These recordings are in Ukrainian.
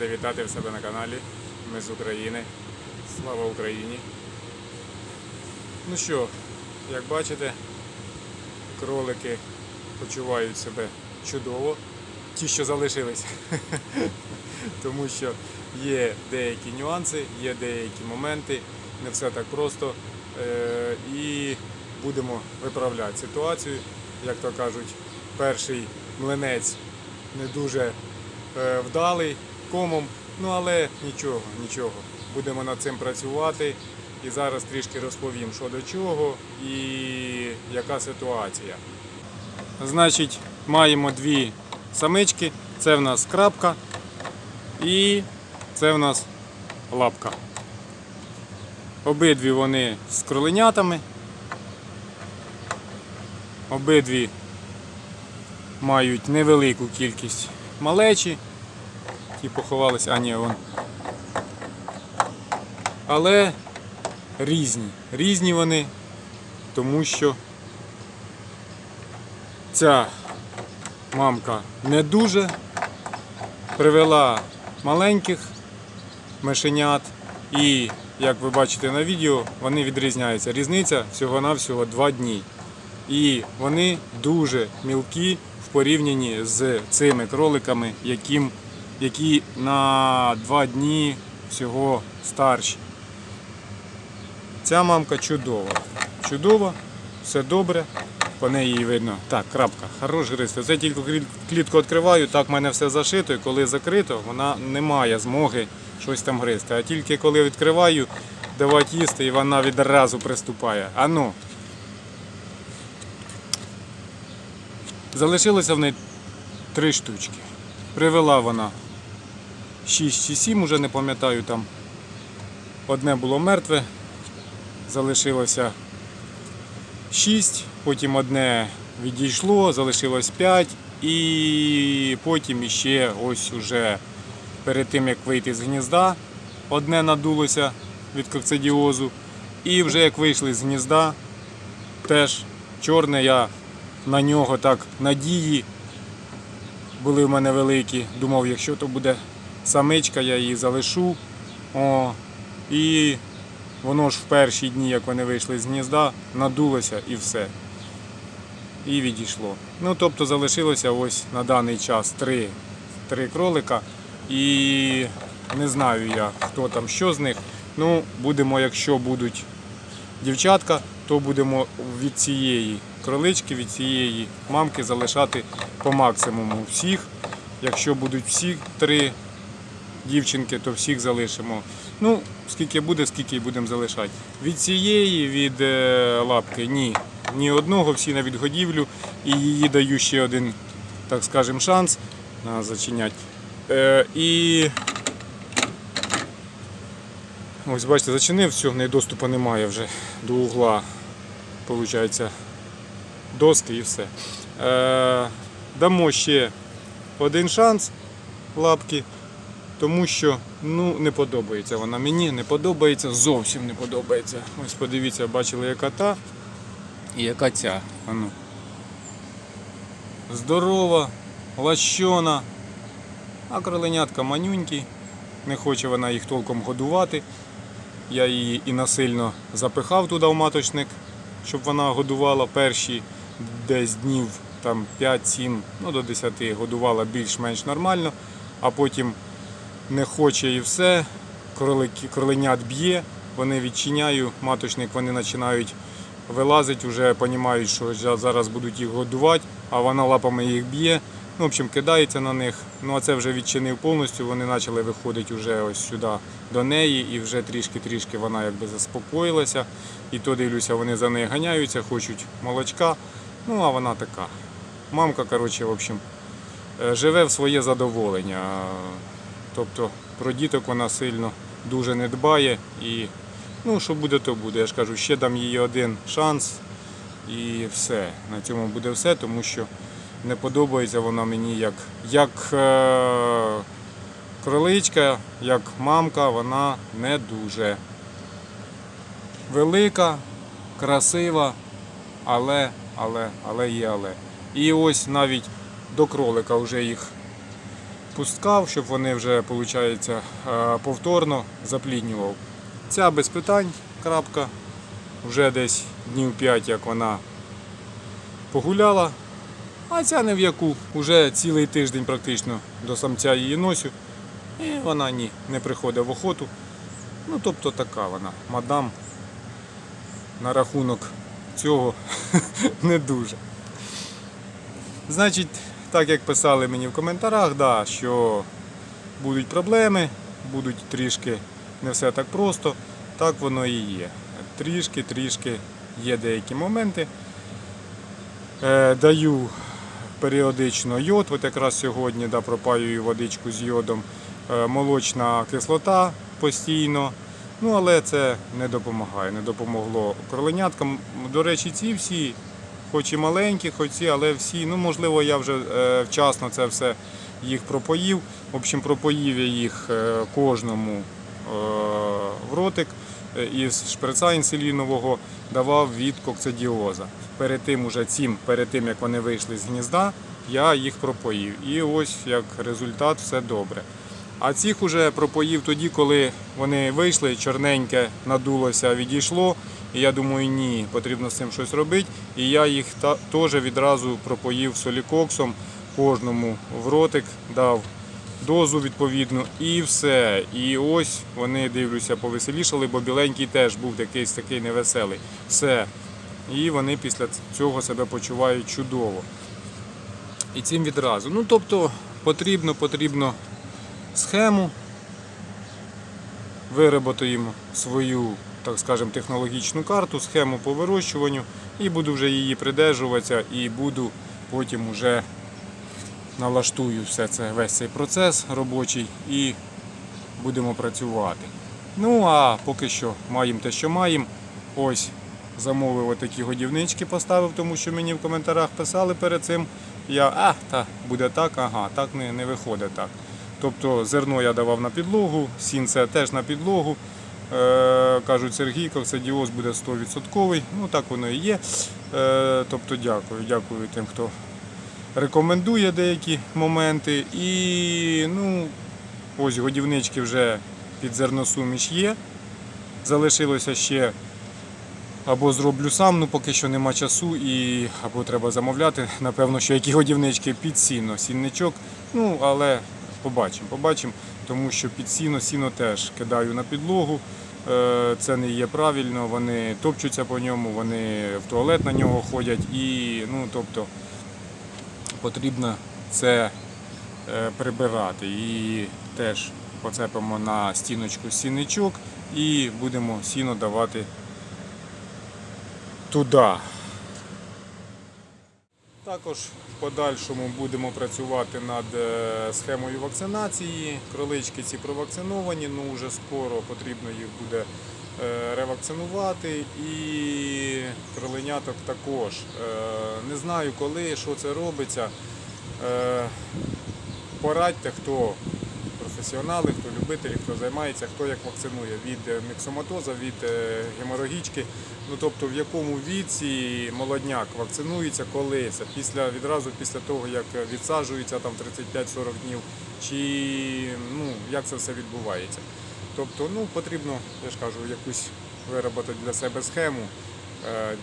Радий вітати в себе на каналі. Ми з України. Слава Україні! Ну що, як бачите, кролики почувають себе чудово. Ті, що залишились. Тому що є деякі нюанси, є деякі моменти, не все так просто. Е, І будемо виправляти ситуацію. Як то кажуть, перший млинець не дуже е, вдалий комом, ну але нічого, нічого. Будемо над цим працювати. І зараз трішки розповім, що до чого і яка ситуація. Значить, маємо дві самички. Це в нас крапка і це в нас лапка. Обидві вони з кроленятами. Обидві мають невелику кількість малечі. Ті поховалися, а ні, вон. Але різні. Різні вони, тому що ця мамка не дуже привела маленьких мишенят і, як ви бачите на відео, вони відрізняються. Різниця всього-навсього 2 дні. І вони дуже мілкі в порівнянні з цими кроликами, яким, які на 2 дні всього старші. Ця мамка чудова. Чудова, все добре. По неї видно. Так, крапка, хорош гристи. Це тільки клітку відкриваю, так в мене все зашито, і коли закрито, вона не має змоги щось там гризти. А тільки коли відкриваю, давати їсти, і вона відразу приступає. Ану. Залишилося в неї три штучки. Привела вона 6 чи 7, уже не пам'ятаю там. Одне було мертве, залишилося 6, потім одне відійшло, залишилось 5 і потім іще ось уже перед тим як вийти з гнізда, одне надулося від кокцидіозу. І вже як вийшли з гнізда, теж чорне, я на нього так надії були в мене великі. Думав, якщо то буде самичка, я її залишу. О, і воно ж в перші дні, як вони вийшли з гнізда, надулося і все. І відійшло. Ну, тобто залишилося ось на даний час три, три кролика. І не знаю я, хто там що з них. Ну, будемо, якщо будуть дівчатка, то будемо від цієї кролички, від цієї мамки залишати по максимуму всіх. Якщо будуть всі три дівчинки, то всіх залишимо. Ну, скільки буде, скільки і будемо залишати. Від цієї, від е, лапки, ні. Ні одного, всі на відгодівлю. І її даю ще один, так скажемо, шанс на зачинять. Е, і ось бачите, зачинив, все, в неї доступу немає вже до угла. Получається, доски і все. Е, дамо ще один шанс лапки, тому що ну, не подобається вона мені, не подобається, зовсім не подобається. Ось подивіться, бачили, яка та і яка ця. Ану. Здорова, лащона, а кроленятка манюнькі, не хоче вона їх толком годувати. Я її і насильно запихав туди в маточник, щоб вона годувала перші десь днів там 5-7, ну до 10 годувала більш-менш нормально, а потім не хоче і все. Кролики, кроленят б'є, вони відчиняю, маточник вони починають вилазити, вже розуміють, що зараз будуть їх годувати, а вона лапами їх б'є. Ну, в общем, кидається на них. Ну а це вже відчинив повністю. Вони почали виходити вже ось сюди до неї, і вже трішки-трішки вона якби заспокоїлася. І то дивлюся, вони за нею ганяються, хочуть молочка. Ну, а вона така. Мамка, коротше, в общем, е, живе в своє задоволення. Тобто про діток вона сильно дуже не дбає. І ну, що буде, то буде. Я ж кажу, ще дам їй один шанс і все. На цьому буде все, тому що не подобається вона мені як, як е, кроличка, як мамка, вона не дуже велика, красива, але, але, але є але. І ось навіть до кролика вже їх пускав, щоб вони вже, виходить, е, повторно запліднював. Ця без питань, крапка. Вже десь днів 5, як вона погуляла, а ця не в яку. Уже цілий тиждень практично до самця її носю. І вона ні, не приходить в охоту. Ну, тобто така вона, мадам. На рахунок цього не дуже. Значить, так як писали мені в коментарях, да, що будуть проблеми, будуть трішки не все так просто, так воно і є. Трішки, трішки є деякі моменти. Е, даю періодично йод, от якраз сьогодні да, пропаюю водичку з йодом, Е, молочна кислота постійно. Ну, але це не допомагає, не допомогло кроленяткам. До речі, ці всі, хоч і маленькі, хоч ці, але всі, ну можливо, я вже е, вчасно це все їх пропоїв. В общем, пропоїв я їх е, кожному е, в ротик із шприца інсулінового давав від кокцидіоза. Перед тим уже цим, перед тим як вони вийшли з гнізда, я їх пропоїв. І ось як результат все добре. А цих уже пропоїв тоді, коли вони вийшли, чорненьке надулося, відійшло. І я думаю, ні, потрібно з цим щось робити. І я їх теж відразу пропоїв солікоксом, кожному в ротик дав дозу відповідну і все. І ось вони дивлюся, повеселішали, бо біленький теж був якийсь такий невеселий. Все. І вони після цього себе почувають чудово. І цим відразу. Ну тобто потрібно, потрібно схему, вироботуємо свою, так скажемо, технологічну карту, схему по вирощуванню і буду вже її придержуватися і буду потім уже налаштую все це, весь цей процес робочий і будемо працювати. Ну а поки що маємо те, що маємо. Ось замовив отакі годівнички, поставив, тому що мені в коментарях писали перед цим. Я, а, та буде так, ага, так не, не виходить так. Тобто зерно я давав на підлогу, сінце теж на підлогу. Е, кажуть, Сергій, коксидіоз буде 100%. Ну так воно і є. Е, тобто дякую, дякую тим, хто рекомендує деякі моменти. І ну, ось годівнички вже під зерносуміш є. Залишилося ще або зроблю сам, ну поки що нема часу, і або треба замовляти. Напевно, що які годівнички під сіно, сінничок. Ну, але побачимо, побачимо, тому що під сіно, сіно теж кидаю на підлогу. Е, Це не є правильно, вони топчуться по ньому, вони в туалет на нього ходять і ну, тобто, потрібно це е, прибирати. І теж поцепимо на стіночку сінничок і будемо сіно давати туди. Також в подальшому будемо працювати над е, схемою вакцинації. Кролички ці провакциновані, ну вже скоро потрібно їх буде е, ревакцинувати. І кроленяток також. Е, Не знаю коли, що це робиться. Порадьте, хто професіонали, хто любителі, хто займається, хто як вакцинує від е, міксоматоза, від е, геморагічки. Ну тобто в якому віці молодняк вакцинується, коли це після відразу після того, як відсаджується там 35-40 днів, чи ну як це все відбувається. Тобто, ну потрібно, я ж кажу, якусь виробити для себе схему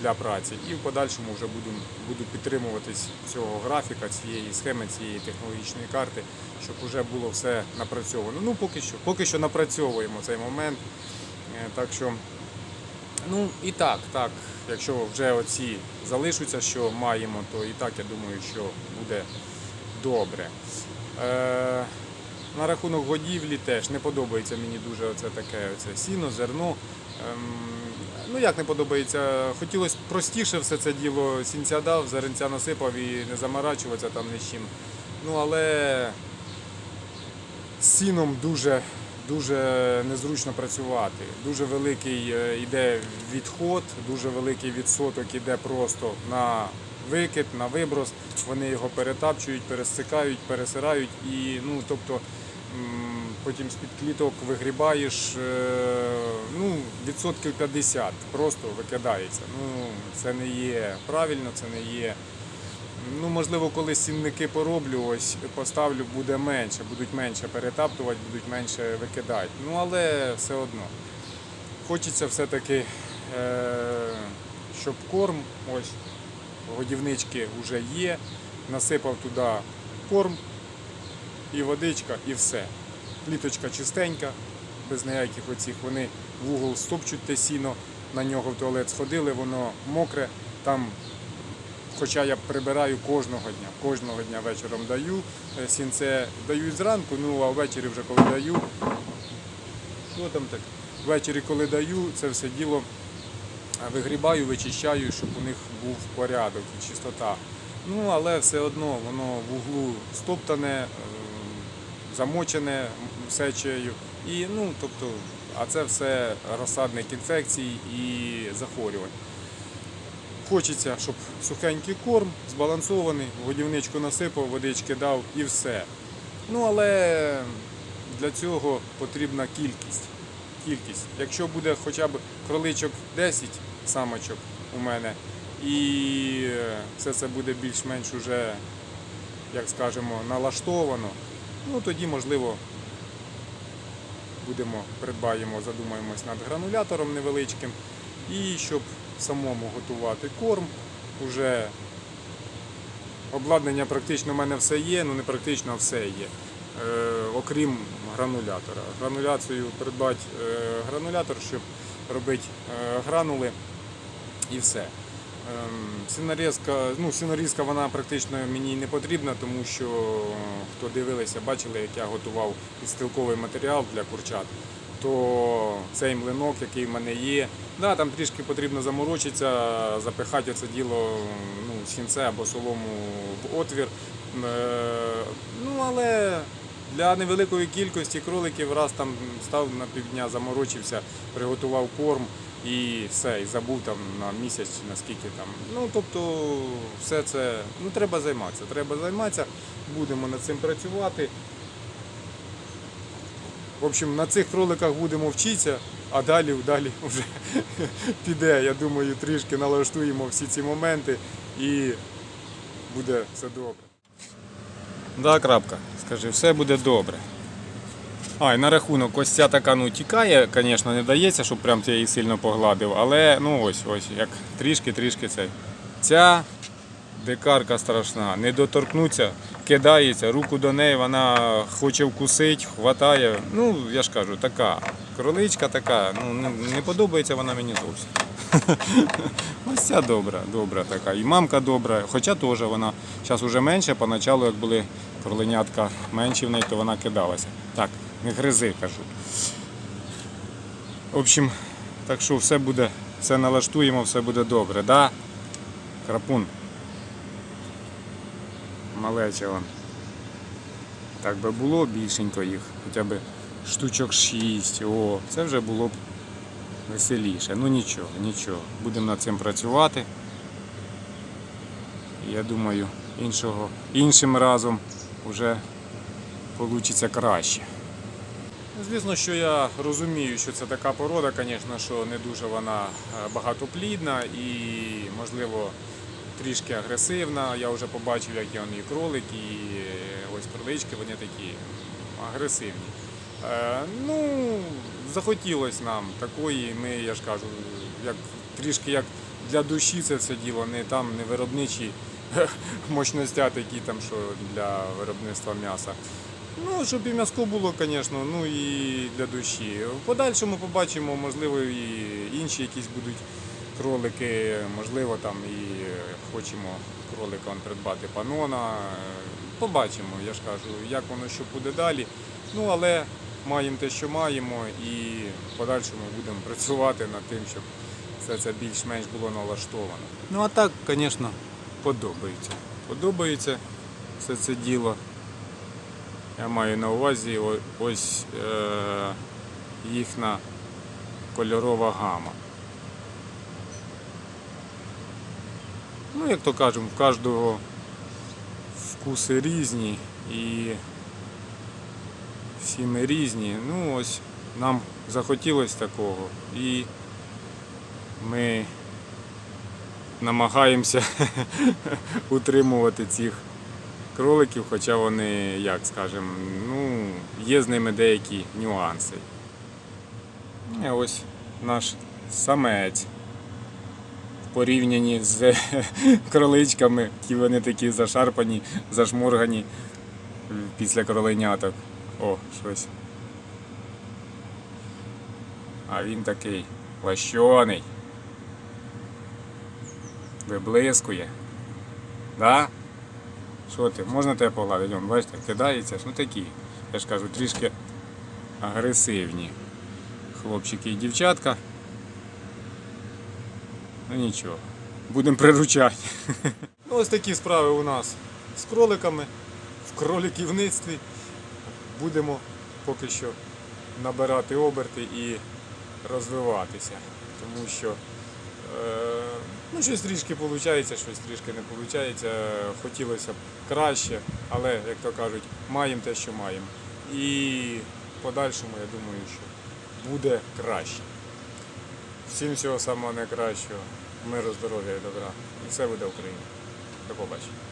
для праці і в подальшому вже буду, буду підтримуватись цього графіка, цієї схеми, цієї технологічної карти, щоб вже було все напрацьовано. Ну поки що, поки що напрацьовуємо цей момент. Е, Так що Ну і так, так. Якщо вже оці залишаться, що маємо, то і так я думаю, що буде добре. Е, на рахунок годівлі теж не подобається мені дуже оце таке оце сіно, зерно. Ем, ну як не подобається, хотілося простіше все це діло сінця дав, зеренця насипав і не заморачуватися там ні з чим. Ну але з сіном дуже, дуже незручно працювати. Дуже великий е, йде відход, дуже великий відсоток іде просто на викид, на виброс. Вони його перетапчують, пересикають, пересирають і ну, тобто, потім з-під кліток вигрібаєш е, ну, відсотків 50 просто викидається. Ну, це не є правильно, це не є Ну, можливо, коли сінники пороблю, ось поставлю, буде менше, будуть менше перетаптувати, будуть менше викидати. Ну, але все одно. Хочеться все-таки, е, щоб корм, ось годівнички вже є, насипав туди корм і водичка, і все. Пліточка чистенька, без ніяких оцих. Вони в угол стопчуть те сіно, на нього в туалет сходили, воно мокре. Там, хоча я прибираю кожного дня, кожного дня вечором даю. Е, Сінце даю зранку, ну а ввечері вже коли даю. Що там так? Ввечері, коли даю, це все діло е, вигрібаю, вичищаю, щоб у них був порядок і чистота. Ну, але все одно воно в углу стоптане, е, замочене сечею. І, ну, тобто, а це все розсадник інфекцій і захворювань. Хочеться, щоб сухенький корм, збалансований, годівничку насипав, водички дав і все. Ну, але для цього потрібна кількість. кількість. Якщо буде хоча б кроличок 10 самочок у мене, і все це буде більш-менш уже, як скажемо, налаштовано, ну тоді можливо будемо, придбаємо, задумаємось над гранулятором невеличким. І щоб самому готувати корм, уже обладнання практично в мене все є, ну не практично все є. Е, окрім гранулятора. Грануляцію придбати е, гранулятор, щоб робити е, гранули і все. Ем, ну, сінорізка вона практично мені не потрібна, тому що е, хто дивилися, бачили, як я готував підстилковий матеріал для курчат, то цей млинок, який в мене є, да, там трішки потрібно заморочитися, запихати це діло ну, сінце або солому в отвір. Е, Ну, але для невеликої кількості кроликів раз там став на півдня, заморочився, приготував корм і все, і забув там на місяць наскільки там. Ну тобто все це ну треба займатися. Треба займатися, будемо над цим працювати. В общем, на цих кроликах будемо вчитися, а далі, далі вже піде. Я думаю, трішки налаштуємо всі ці моменти і буде все добре. Да, крапка. Скажи, все буде добре. А, і на рахунок, ось ця така ну, тікає, звісно, не дається, щоб прям ти її сильно погладив, але ну ось, ось, як трішки-трішки цей. Ця дикарка страшна, не доторкнуться, кидається, руку до неї, вона хоче вкусить, хватає. Ну, я ж кажу, така. Кроличка така, ну не, подобається вона мені зовсім. Ось ця добра, добра така. І мамка добра, хоча теж вона зараз вже менше, поначалу, як були кроленятка менші в неї, то вона кидалася. Так, не гризи, кажу. В общем, так що все буде, все налаштуємо, все буде добре, да? Крапун. Малече вон. Так би було більшенько їх, хоча б штучок 6. О, це вже було б веселіше. Ну нічого, нічого. Будемо над цим працювати. Я думаю, іншого, іншим разом вже вийде краще. Звісно, що я розумію, що це така порода, звісно, що не дуже вона е, багатоплідна і, можливо, трішки агресивна. Я вже побачив, як і вони кролик, і е, ось кролички, вони такі агресивні. Е, ну, захотілося нам такої, ми, я ж кажу, як, трішки як для душі це все діло, не там не виробничі мощностя такі там, що для виробництва м'яса. Ну, щоб і м'яско було, звісно, ну і для душі. В подальшому побачимо, можливо, і інші якісь будуть кролики, можливо, там і хочемо кролика придбати панона. Побачимо, я ж кажу, як воно що буде далі. Ну, але маємо те, що маємо, і в подальшому будемо працювати над тим, щоб все це більш-менш було налаштовано. Ну а так, звісно, подобається. Подобається все це діло. Я маю на увазі ось е, їхня кольорова гама. Ну, як то кажемо, в кожного вкуси різні і всі ми різні. Ну ось нам захотілося такого і ми намагаємося утримувати цих кроликів, хоча вони, як скажемо, ну, є з ними деякі нюанси. І ось наш самець в порівнянні з кроличками, які вони такі зашарпані, зашморгані після кроленяток. О, щось. А він такий лащений. Виблискує. Да? Що ти? Можна тебе погладити? Вон, бачите, кидається. Ну такі. Я ж кажу, трішки агресивні. Хлопчики і дівчатка. Ну нічого. Будемо приручати. Ну, ось такі справи у нас з кроликами в кроликівництві. Будемо поки що набирати оберти і розвиватися. Тому що ну, щось трішки виходить, щось трішки не виходить. Хотілося б краще, але, як то кажуть, маємо те, що маємо. І в подальшому, я думаю, що буде краще. Всім всього самого найкращого, миру, здоров'я і добра. І все буде Україна. До побачення.